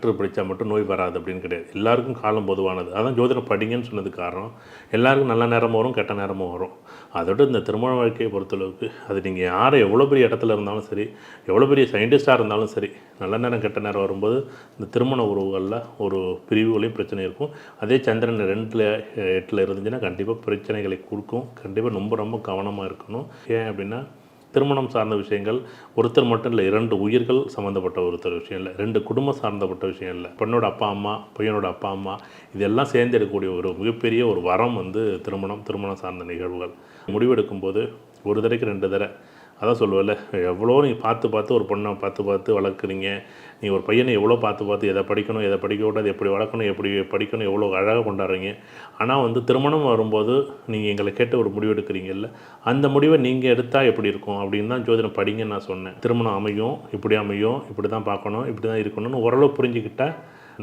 Doctor படித்தா மட்டும் நோய் வராது அப்படின்னு கிடையாது. எல்லாருக்கும் காலம் பொதுவானது. அதான் ஜோதிடம் படிங்கன்னு சொன்னது காரணம். எல்லாருக்கும் நல்ல நேரமும் வரும் கெட்ட நேரமும் வரும். அதோட இந்த திருமண வாழ்க்கையை பொறுத்தளவுக்கு அது நீங்கள் யார் எவ்வளோ பெரிய இடத்துல இருந்தாலும் சரி எவ்வளோ பெரிய சயின்டிஸ்டாக இருந்தாலும் சரி நல்ல நேரம் கெட்ட நேரம் வரும்போது இந்த திருமண உறவுகளில் ஒரு பிரிவுகளையும் பிரச்சனை இருக்கும். அதே சந்திரன் ரெண்டில் எட்டில் இருந்துச்சுன்னா கண்டிப்பாக பிரச்சனைகளை கொடுக்கும். கண்டிப்பாக ரொம்ப ரொம்ப கவனமாக இருக்கணும். ஏன் அப்படின்னா திருமணம் சார்ந்த விஷயங்கள் ஒருத்தர் மட்டும் இல்லை இரண்டு உயிர்கள் சம்மந்தப்பட்ட ஒருத்தர் விஷயம் இல்லை ரெண்டு குடும்பம் சார்ந்தப்பட்ட விஷயம் இல்லை பெண்ணோட அப்பா அம்மா பையனோட அப்பா அம்மா இதெல்லாம் சேர்ந்து எடுக்கக்கூடிய ஒரு மிகப்பெரிய ஒரு வரம் வந்து திருமணம் திருமணம் சார்ந்த நிகழ்வுகள். முடிவெடுக்கும்போது ஒரு தடவைக்கு ரெண்டு தடவை அதான் சொல்லுவல எவ்வளோ நீ பார்த்து பார்த்து ஒரு பொண்ணை பார்த்து பார்த்து வளர்க்குறீங்க நீங்கள் ஒரு பையனை எவ்வளோ பார்த்து பார்த்து எதை படிக்கணும் எதை படிக்கக்கூடாது எப்படி வளர்க்கணும் எப்படி படிக்கணும் எவ்வளோ அழகாக கொண்டாடுறீங்க. ஆனால் வந்து திருமணம் வரும்போது நீங்கள் எங்களை கேட்டு ஒரு முடிவு எடுக்கிறீங்கல்ல அந்த முடிவை நீங்கள் எடுத்தால் எப்படி இருக்கும் அப்படின்னு தான் ஜோதிடம் படிங்கன்னு நான் சொன்னேன். திருமணம் அமையும் இப்படி அமையும் இப்படி தான் பார்க்கணும் இப்படி தான் இருக்கணும்னு ஓரளவு புரிஞ்சுக்கிட்டால்